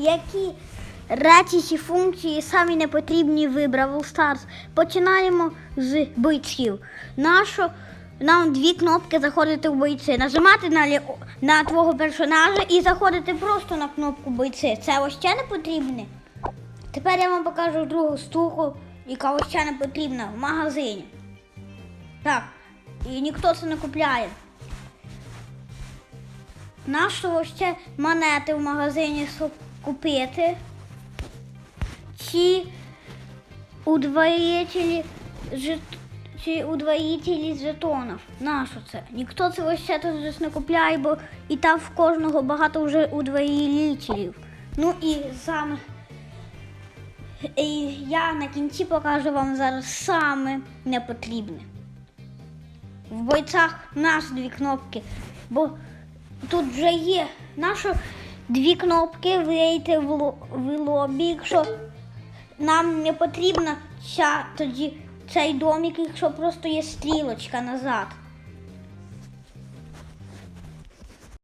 які речі чи функції самі не потрібні в Brawl Stars. Починаємо з бойців. Нащо нам дві кнопки заходити в бойці. Нажимати на, на твого персонажа і заходити просто на кнопку бойці. Це ось ще не потрібне. Тепер я вам покажу другу штуку, яка ось ще не потрібна в магазині. Так, і ніхто це не купляє. Нащо ще монети в магазині купити? Чи удвоїтелі жет... чи удвоїтелі жетонів? Нащо це? Ніхто це ось не купляє, бо і там в кожного багато вже удвоїтелів. Ну і саме і я на кінці покажу вам зараз саме непотрібне. В бойцях нас дві кнопки, бо тут вже є нащо дві кнопки вийти в, в лобі, якщо нам не потрібна ця, тоді цей домик, якщо просто є стрілочка назад.